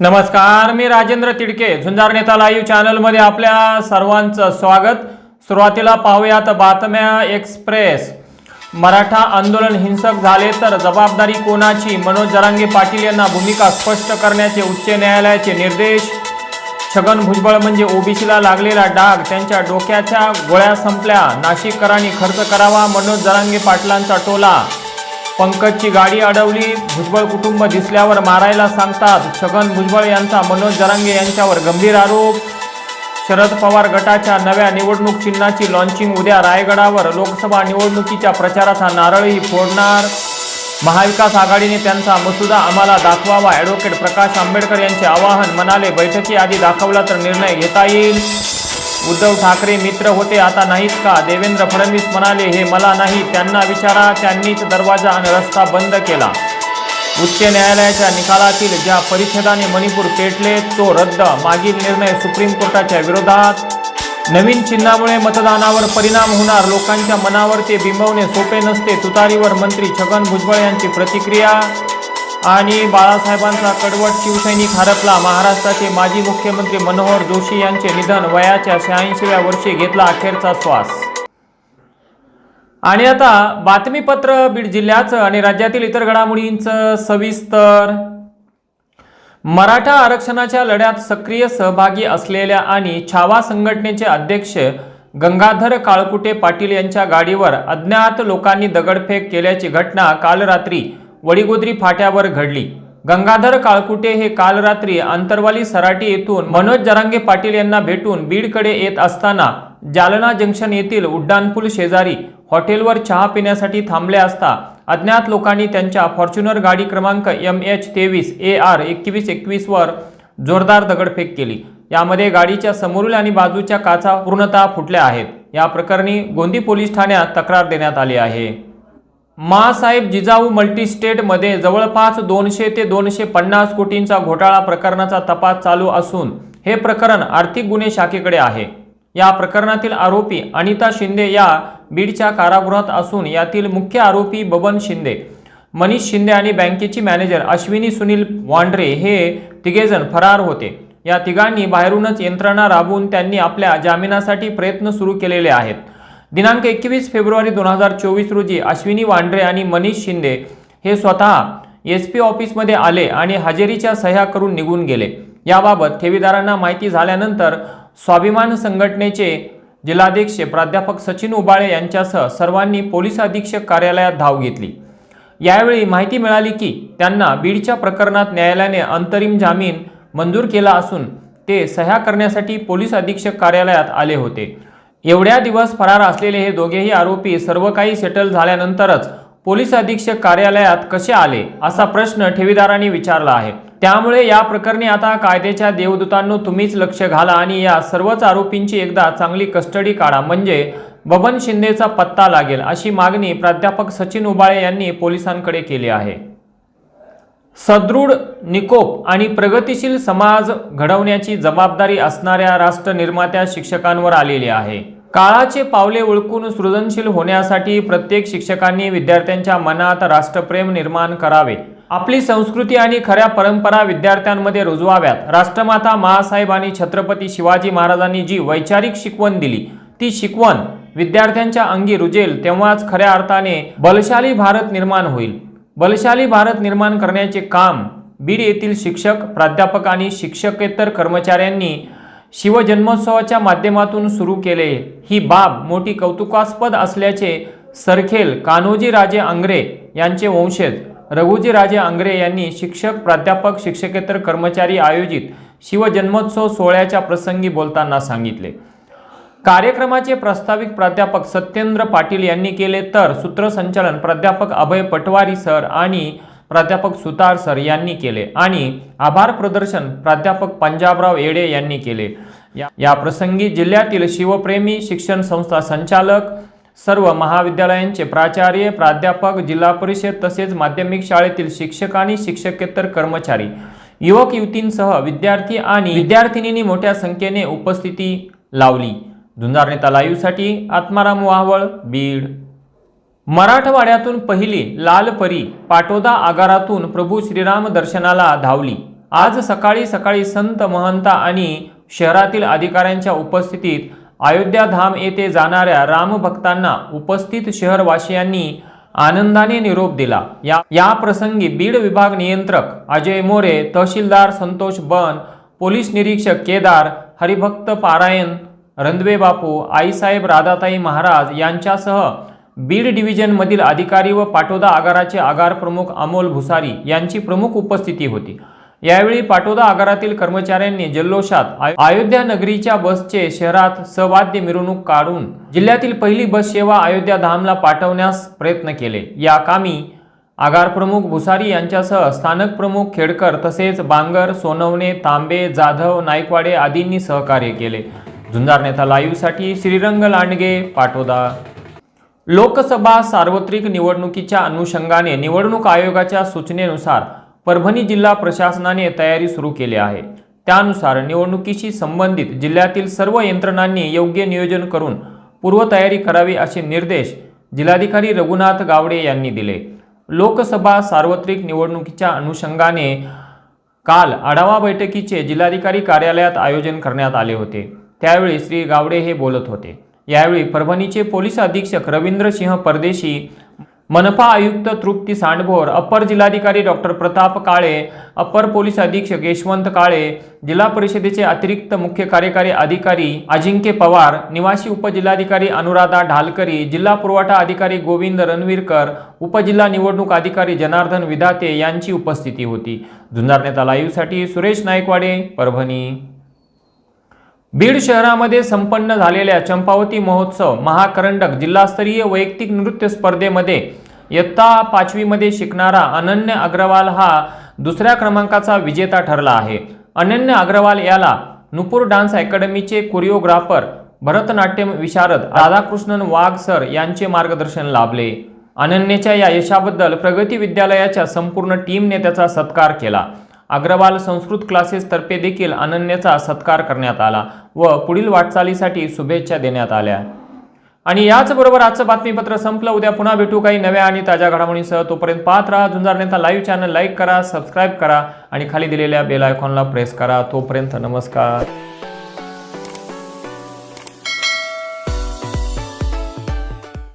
नमस्कार मी राजेंद्र तिडके. झुंजार नेता लाईव्ह चॅनलमध्ये आपल्या सर्वांचं स्वागत. सुरुवातीला पाहूयात बातम्या एक्सप्रेस. मराठा आंदोलन हिंसक झाले तर जबाबदारी कोणाची? मनोज जरांगे पाटील यांना भूमिका स्पष्ट करण्याचे उच्च न्यायालयाचे निर्देश. छगन भुजबळ म्हणजे ओबीसीला लागलेला डाग. त्यांच्या डोक्याच्या गोळ्या संपल्या. नाशिककरांनी खर्च करावा. मनोज जरांगे पाटलांचा टोला. पंकजची गाडी अडवली. भुजबळ कुटुंब दिसल्यावर मारायला सांगतात. छगन भुजबळ यांचा मनोज जरांगे यांच्यावर गंभीर आरोप. शरद पवार गटाच्या नव्या निवडणूक चिन्हाची लॉन्चिंग उद्या रायगडावर. लोकसभा निवडणुकीच्या प्रचाराचा नारळही फोडणार. महाविकास आघाडीने त्यांचा मसुदा आम्हाला दाखवावा. ॲडव्होकेट प्रकाश आंबेडकर यांचे आवाहन म्हणाले बैठकीआधी दाखवला तर निर्णय घेता येईल. उद्धव ठाकरे मित्र होते आता नाहीत का? देवेंद्र फडणवीस म्हणाले हे मला नाही त्यांना विचारा. त्यांनीच दरवाजा आणि रस्ता बंद केला. उच्च न्यायालयाच्या निकालातील ज्या परिषदाने मणिपूर पेटले तो रद्द. मागील निर्णय सुप्रीम कोर्टाच्या विरोधात. नवीन चिन्हामुळे मतदानावर परिणाम होणार. लोकांच्या मनावर ते बिंबवणे सोपे नसते. तुतारीवर मंत्री छगन भुजबळ यांची प्रतिक्रिया आणि बाळासाहेबांचा कडवट शिवसैनिक हरपला. महाराष्ट्राचे माजी मुख्यमंत्री मनोहर जोशी यांचे निधन वयाच्या शहाऐंशीव्या वर्षी घेतला अखेरचा श्वास. आणि आता बातमीपत्र बीड जिल्ह्याचं आणि राज्यातील इतर घडामोडींचं सविस्तर. मराठा आरक्षणाच्या लढ्यात सक्रिय सहभागी असलेल्या आणि छावा संघटनेचे अध्यक्ष गंगाधर काळकुटे पाटील यांच्या गाडीवर अज्ञात लोकांनी दगडफेक केल्याची घटना काल रात्री वडिगोद्री फाट्यावर घडली. गंगाधर काळकुटे हे काल रात्री आंतरवाली सराटी येथून मनोज जरांगे पाटील यांना भेटून बीडकडे येत असताना जालना जंक्शन येथील उड्डाणपूल शेजारी हॉटेलवर चहा पिण्यासाठी थांबले असता अज्ञात लोकांनी त्यांच्या फॉर्च्युनर गाडी क्रमांक एम एच तेवीस ए आर एकवीस एकवीसवर जोरदार दगडफेक केली. यामध्ये गाडीच्या समोरील आणि बाजूच्या काचा पूर्णतः फुटल्या आहेत. या प्रकरणी गोंदी पोलीस ठाण्यात तक्रार देण्यात आली आहे. मासाहेब जिजाऊ मल्टीस्टेटमध्ये जवळपास दोनशे ते दोनशे पन्नास कोटींचा घोटाळा प्रकरणाचा तपास चालू असून हे प्रकरण आर्थिक गुन्हे शाखेकडे आहे. या प्रकरणातील आरोपी अनिता शिंदे या बीडच्या कारागृहात असून यातील मुख्य आरोपी बबन शिंदे मनीष शिंदे आणि बँकेची मॅनेजर अश्विनी सुनील वांड्रे हे तिघेजण फरार होते. या तिघांनी बाहेरूनच यंत्रणा राबवून त्यांनी आपल्या जामिनासाठी प्रयत्न सुरू केलेले आहेत. दिनांक एकवीस फेब्रुवारी दोन हजार चोवीस रोजी अश्विनी वांड्रे आणि मनीष शिंदे हे स्वतः एस पी ऑफिसमध्ये आले आणि हजेरीच्या सह्या करून निघून गेले. याबाबत ठेवीदारांना माहिती झाल्यानंतर स्वाभिमान संघटनेचे जिल्हाध्यक्ष प्राध्यापक सचिन उबाळे यांच्यासह सर्वांनी पोलीस अधीक्षक कार्यालयात धाव घेतली. यावेळी माहिती मिळाली की त्यांना बीडच्या प्रकरणात न्यायालयाने अंतरिम जामीन मंजूर केला असून ते सह्या करण्यासाठी पोलीस अधीक्षक कार्यालयात आले होते. एवढ्या दिवस फरार असलेले हे दोघेही आरोपी सर्व काही सेटल झाल्यानंतरच पोलीस अधीक्षक कार्यालयात कसे आले असा प्रश्न ठेवीदारांनी विचारला आहे. त्यामुळे या प्रकरणी आता कायद्याच्या देवदूतांनो तुम्हीच लक्ष घाला आणि या सर्वच आरोपींची एकदा चांगली कस्टडी काढा. म्हणजे बबन शिंदेचा पत्ता लागेल अशी मागणी प्राध्यापक सचिन उबाळे यांनी पोलिसांकडे केली आहे. सदृढ निकोप आणि प्रगतिशील समाज घडवण्याची जबाबदारी असणाऱ्या राष्ट्र निर्मात्या शिक्षकांवर आलेली आहे. काळाचे पावले ओळखून सृजनशील होण्यासाठी प्रत्येक शिक्षकांनी विद्यार्थ्यांच्या मनात राष्ट्रप्रेम निर्माण करावे. आपली संस्कृती आणि खऱ्या परंपरा विद्यार्थ्यांमध्ये रुजवाव्यात. राष्ट्रमाता महासाहेब आणि छत्रपती शिवाजी महाराजांनी जी वैचारिक शिकवण दिली ती शिकवण विद्यार्थ्यांच्या अंगी रुजेल तेव्हाच खऱ्या अर्थाने बलशाली भारत निर्माण होईल. बलशाली भारत निर्माण करण्याचे काम बीड येथील शिक्षक प्राध्यापक आणि शिक्षकेतर कर्मचाऱ्यांनी शिवजन्मोत्सवाच्या माध्यमातून सुरू केले. ही बाब मोठी कौतुकास्पद असल्याचे सरखेल कान्होजी राजे आंग्रे यांचे वंशज. रघुजी राजे आंग्रे यांनी शिक्षक प्राध्यापक शिक्षकेतर कर्मचारी आयोजित शिवजन्मोत्सव सोहळ्याच्या प्रसंगी बोलताना सांगितले. कार्यक्रमाचे प्रास्ताविक प्राध्यापक सत्येंद्र पाटील यांनी केले तर सूत्रसंचालन प्राध्यापक अभय पटवारी सर आणि प्राध्यापक सुतार सर यांनी केले आणि आभार प्रदर्शन प्राध्यापक पंजाबराव येडे यांनी केले. या- या प्रसंगी जिल्ह्यातील शिवप्रेमी शिक्षण संस्था संचालक सर्व महाविद्यालयांचे प्राचार्य प्राध्यापक जिल्हा परिषद तसेच माध्यमिक शाळेतील शिक्षक आणि शिक्षकेतर कर्मचारी युवक युवतींसह विद्यार्थी आणि विद्यार्थिनींनी मोठ्या संख्येने उपस्थिती लावली. झुंजार नेता लाईव्हसाठी आत्माराम वाहवळ बीड. मराठवाड्यातून पहिली लाल परी पाटोदा आगारातून प्रभू श्रीराम दर्शनाला धावली. आज सकाळी सकाळी संत महंता आणि शहरातील अधिकाऱ्यांच्या उपस्थितीत अयोध्या धाम येथे जाणाऱ्या रामभक्तांना उपस्थित शहरवासियांनी आनंदाने निरोप दिला. या या प्रसंगी बीड विभाग नियंत्रक अजय मोरे तहसीलदार संतोष बन पोलीस निरीक्षक केदार हरिभक्त पारायण रंधवे बापू आईसाहेब राधाताई महाराज यांच्यासह बीड डिव्हिजनमधील अधिकारी व पाटोदा आगाराचे आगार प्रमुख अमोल भुसारी यांची प्रमुख उपस्थिती होती. यावेळी पाटोदा आगारातील कर्मचाऱ्यांनी जल्लोषात अयोध्या नगरीच्या बसचे शहरात सवाद्य मिरवणूक काढून जिल्ह्यातील पहिली बस सेवा अयोध्या धामला पाठवण्यास प्रयत्न केले. या कामी आगार प्रमुख भुसारी यांच्यासह स्थानक प्रमुख खेडकर तसेच बांगर सोनवणे तांबे जाधव नायकवाडे आदींनी सहकार्य केले. झुंजार नेता लाईव्हसाठी श्रीरंग लांडगे पाटोदा. लोकसभा सार्वत्रिक निवडणुकीच्या अनुषंगाने निवडणूक आयोगाच्या सूचनेनुसार परभणी जिल्हा प्रशासनाने तयारी सुरू केली आहे. त्यानुसार निवडणुकीशी संबंधित जिल्ह्यातील सर्व यंत्रणांनी योग्य नियोजन करून पूर्वतयारी करावी असे निर्देश जिल्हाधिकारी रघुनाथ गावडे यांनी दिले. लोकसभा सार्वत्रिक निवडणुकीच्या अनुषंगाने काल आढावा बैठकीचे जिल्हाधिकारी कार्यालयात आयोजन करण्यात आले होते. त्यावेळी श्री गावडे हे बोलत होते. यावेळी परभणीचे पोलीस अधीक्षक रवींद्रसिंह परदेशी मनपा आयुक्त तृप्ती सांडभोर अप्पर जिल्हाधिकारी डॉक्टर प्रताप काळे अप्पर पोलीस अधीक्षक यशवंत काळे जिल्हा परिषदेचे अतिरिक्त मुख्य कार्यकारी अधिकारी अजिंक्य पवार निवासी उपजिल्हाधिकारी अनुराधा ढालकरी जिल्हा पुरवठा अधिकारी गोविंद रणवीरकर उपजिल्हा निवडणूक अधिकारी जनार्दन विधाते यांची उपस्थिती होती. जुन्नर नेता लाईव्हसाठी सुरेश नायकवाडे परभणी. बीड शहरामध्ये संपन्न झालेल्या चंपावती महोत्सव महाकरंडक जिल्हास्तरीय वैयक्तिक नृत्य स्पर्धेमध्ये इयत्ता पाचवीमध्ये शिकणारा अनन्य अग्रवाल हा दुसऱ्या क्रमांकाचा विजेता ठरला आहे. अनन्य अग्रवाल याला नुपूर डान्स अकॅडमीचे कोरिओग्राफर भरतनाट्यम विशारद राधाकृष्णन वाघ सर यांचे मार्गदर्शन लाभले. अनन्यच्या या यशाबद्दल प्रगती विद्यालयाच्या संपूर्ण टीमने त्याचा सत्कार केला. अग्रवाल संस्कृत क्लासेसतर्फे देखील अनन्याचा सत्कार करण्यात आला व पुढील वाटचालीसाठी शुभेच्छा देण्यात आल्या. आणि याचबरोबर आजचं बातमीपत्र संपलं. उद्या पुन्हा भेटू काही नव्या आणि ताज्या घडामोडींसह. तोपर्यंत पाहत राहा. Zunjar Neta live channel like करा सबस्क्राईब करा आणि खाली दिलेल्या बेल आयकॉनला प्रेस करा. तोपर्यंत नमस्कार.